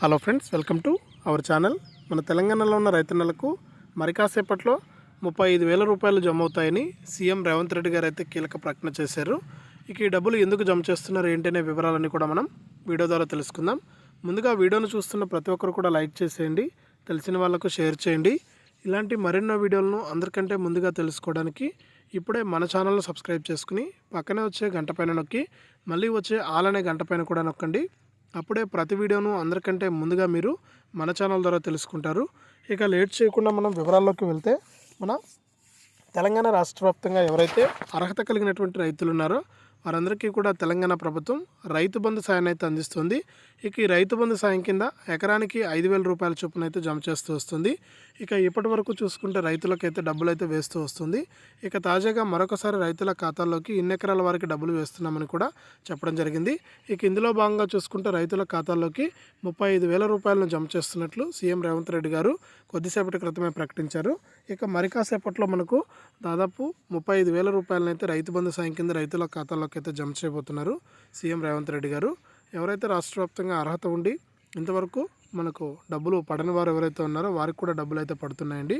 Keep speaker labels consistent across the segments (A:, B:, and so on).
A: Hello friends welcome to our channel. మన తెలంగాణలో ఉన్న రైతన్నలకు మరి కాసేపట్లో ముప్పై ఐదు వేల రూపాయలు జమ అవుతాయని సీఎం రేవంత్ రెడ్డి గారు అయితే కీలక ప్రకటన చేశారు. ఇక ఈ డబ్బులు ఎందుకు జమ చేస్తున్నారు ఏంటనే వివరాలన్నీ కూడా మనం వీడియో ద్వారా తెలుసుకుందాం. ముందుగా వీడియోను చూస్తున్న ప్రతి ఒక్కరు కూడా లైక్ చేసేయండి తెలిసిన వాళ్ళకు షేర్ చేయండి. ఇలాంటి మరెన్నో వీడియోలను అందరికంటే ముందుగా తెలుసుకోవడానికి ఇప్పుడే మన ఛానల్ను సబ్స్క్రైబ్ చేసుకుని పక్కనే వచ్చే గంట పైన నొక్కి మళ్ళీ వచ్చే ఆల్ అనే గంట పైన కూడా నొక్కండి. అప్పుడే ప్రతి వీడియోను అందరికంటే ముందుగా మీరు మన ఛానల్ ద్వారా తెలుసుకుంటారు. ఇక లేట్ చేయకుండా మనం వివరాల్లోకి వెళ్తే మన తెలంగాణ రాష్ట్ర వ్యాప్తంగా ఎవరైతే అర్హత కలిగినటువంటి రైతులు ఉన్నారో వారందరికీ కూడా తెలంగాణ ప్రభుత్వం రైతు బంధు సాయాన్ని అయితే అందిస్తుంది. ఇక ఈ రైతు బంధు సాయం కింద ఎకరానికి ఐదు వేల రూపాయల చొప్పున అయితే జమ చేస్తూ వస్తుంది. ఇక ఇప్పటి వరకు చూసుకుంటే రైతులకైతే డబ్బులు అయితే వేస్తూ వస్తుంది. ఇక తాజాగా మరొకసారి రైతుల ఖాతాల్లోకి ఇన్ని ఎకరాల వారికి డబ్బులు వేస్తున్నామని కూడా చెప్పడం జరిగింది. ఇక ఇందులో భాగంగా చూసుకుంటే రైతుల ఖాతాల్లోకి ముప్పై ఐదు వేల రూపాయలను జమ చేస్తున్నట్లు సీఎం రేవంత్ రెడ్డి గారు కొద్దిసేపటి క్రితమే ప్రకటించారు. ఇక మరి కాసేపట్లో మనకు దాదాపు ముప్పై ఐదు వేల రూపాయలనైతే రైతు బంధు సాయం కింద రైతుల ఖాతాలో ఖాతాల్లోకి అయితే జమ చేయబోతున్నారు సీఎం రేవంత్ రెడ్డి గారు. ఎవరైతే రాష్ట్ర వ్యాప్తంగా అర్హత ఉండి ఇంతవరకు మనకు డబ్బులు పడని వారు ఎవరైతే ఉన్నారో వారికి కూడా డబ్బులు అయితే పడుతున్నాయండి.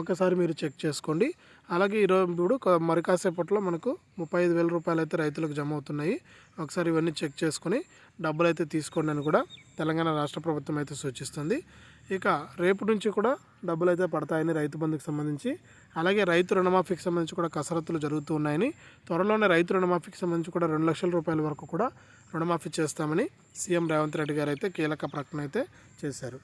A: ఒకసారి మీరు చెక్ చేసుకోండి. అలాగే ఈరోజు ఇప్పుడు మరి కాసేపట్లో మనకు ముప్పై ఐదు వేల రూపాయలు అయితే రైతులకు జమ అవుతున్నాయి. ఒకసారి ఇవన్నీ చెక్ చేసుకుని డబ్బులు అయితే తీసుకోండి అని కూడా తెలంగాణ రాష్ట్ర ప్రభుత్వం అయితే సూచిస్తుంది. ఇక రేపు నుంచి కూడా డబ్బులు అయితే పడతాయని రైతు బంధుకు సంబంధించి. అలాగే రైతు రుణమాఫీకి సంబంధించి కూడా కసరత్తులు జరుగుతూ ఉన్నాయని. త్వరలోనే రైతు రుణమాఫీకి సంబంధించి కూడా రెండు లక్షల రూపాయల వరకు కూడా రుణమాఫీ చేస్తామని సీఎం రేవంత్ రెడ్డి గారు అయితే కీలక ప్రకటన అయితే చేశారు.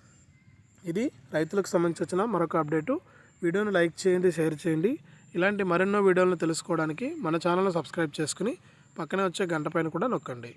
A: ఇది రైతులకు సంబంధించి వచ్చిన మరొక అప్డేటు. వీడియోను లైక్ చేయండి షేర్ చేయండి. ఇలాంటి మరెన్నో వీడియోలను తెలుసుకోవడానికి మన ఛానల్ను సబ్స్క్రైబ్ చేసుకుని పక్కనే వచ్చే గంట పైన కూడా నొక్కండి.